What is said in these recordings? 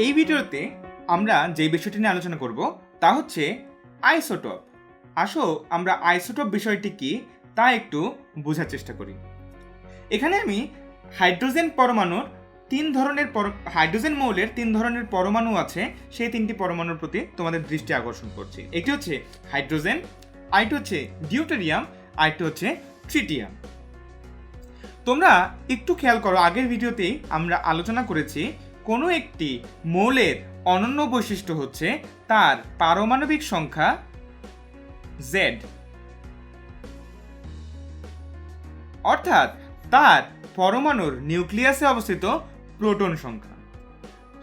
এই ভিডিওতে আমরা যে বিষয়টি নিয়ে আলোচনা করব তা হচ্ছে আইসোটপ। আসো, আমরা আইসোটপ বিষয়টি কি তা একটু বোঝার চেষ্টা করি। এখানে আমি হাইড্রোজেন পরমাণুর তিন ধরনের হাইড্রোজেন মৌলের তিন ধরনের পরমাণু আছে, সেই তিনটি পরমাণুর প্রতি তোমাদের দৃষ্টি আকর্ষণ করছি। একটি হচ্ছে হাইড্রোজেন, আরেকটি হচ্ছে ডিউটেরিয়াম, আরেকটি হচ্ছে ট্রিটিয়াম। তোমরা একটু খেয়াল করো, আগের ভিডিওতেই আমরা আলোচনা করেছি কোনো একটি মৌলের অনন্য বৈশিষ্ট্য হচ্ছে তার পারমাণবিক সংখ্যা জেড অর্থাৎ তার পরমাণুর নিউক্লিয়াসে অবস্থিত প্রোটন সংখ্যা।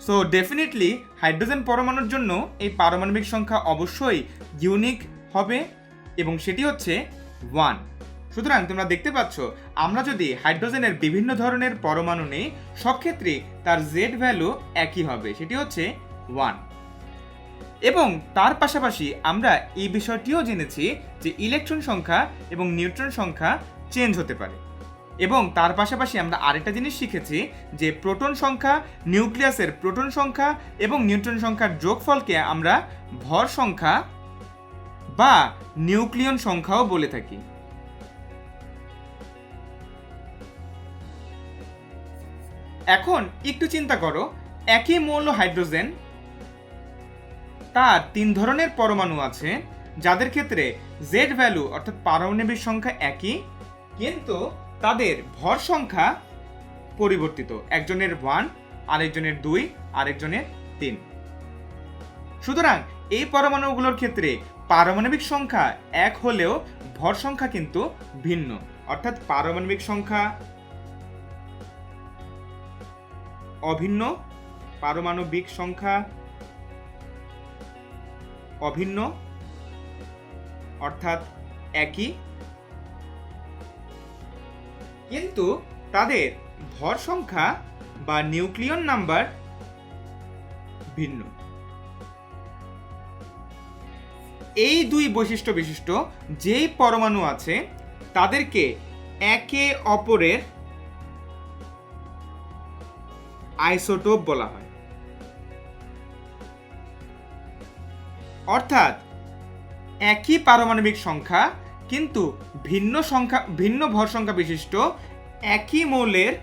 সো ডেফিনেটলি হাইড্রোজেন পরমাণুর জন্য এই পারমাণবিক সংখ্যা অবশ্যই ইউনিক হবে এবং সেটি হচ্ছে ওয়ান সুতরাং তোমরা দেখতে পাচ্ছ, আমরা যদি হাইড্রোজেনের বিভিন্ন ধরনের পরমাণু নেই সব ক্ষেত্রে তার জেড ভ্যালু একই হবে, সেটি হচ্ছে ওয়ান এবং তার পাশাপাশি আমরা এই বিষয়টিও জেনেছি যে ইলেকট্রন সংখ্যা এবং নিউট্রন সংখ্যা চেঞ্জ হতে পারে। এবং তার পাশাপাশি আমরা আরেকটা জিনিস শিখেছি যে প্রোটন সংখ্যা, নিউক্লিয়াসের প্রোটন সংখ্যা এবং নিউট্রন সংখ্যার যোগফলকে আমরা ভর সংখ্যা বা নিউক্লিয়ন সংখ্যাও বলে থাকি। এখন একটু চিন্তা করো, একই মৌল হাইড্রোজেন, তার তিন ধরনের পরমাণু আছে, যাদের ক্ষেত্রে জেড ভ্যালু অর্থাৎ পারমাণবিক সংখ্যা একই, কিন্তু তাদের ভর সংখ্যা পরিবর্তিত। একজনের ওয়ান আরেকজনের দুই, আরেকজনের তিন। সুতরাং এই পরমাণুগুলোর ক্ষেত্রে পারমাণবিক সংখ্যা এক হলেও ভর সংখ্যা কিন্তু ভিন্ন। অর্থাৎ পারমাণবিক সংখ্যা অভিন্ন, পারমাণবিক সংখ্যা অভিন্ন, অর্থাৎ একই। কিন্তু তাদের ভর সংখ্যা বা নিউক্লিয়ন নাম্বার ভিন্ন। এই দুই বৈশিষ্ট্য বিশিষ্ট, যেই পরমাণু আছে, তাদেরকে একে অপরের আইসোটোপ বলা হয়। অর্থাৎ, একই পারমাণবিক সংখ্যা, কিন্তু ভিন্ন সংখ্যা, ভিন্ন ভর সংখ্যা বিশিষ্ট একই মৌলের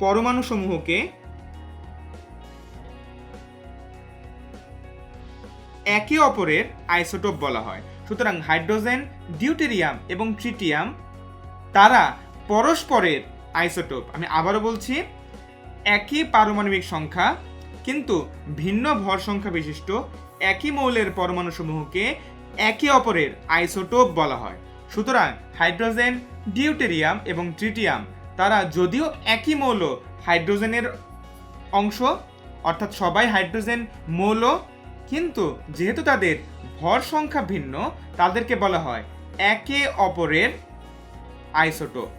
পরমাণু সমূহকে একে অপরের আইসোটোপ বলা হয়। সুতরাং হাইড্রোজেন, ডিউটেরিয়াম এবং ট্রিটিয়াম তারা পরস্পরের আইসোটোপ। আমি আবারও বলছি, একই পারমাণবিক সংখ্যা, কিন্তু ভিন্ন ভর সংখ্যা বিশিষ্ট একই মৌলের পরমাণুসমূহকে একে অপরের আইসোটোপ বলা হয়। সুতরাং হাইড্রোজেন, ডিউটেরিয়াম এবং ট্রিটিয়াম, তারা যদিও একই মৌল হাইড্রোজেনের অংশ, অর্থাৎ সবাই হাইড্রোজেন মৌল, কিন্তু যেহেতু তাদের ভর সংখ্যা ভিন্ন, তাদেরকে বলা হয় একে অপরের আইসোটোপ।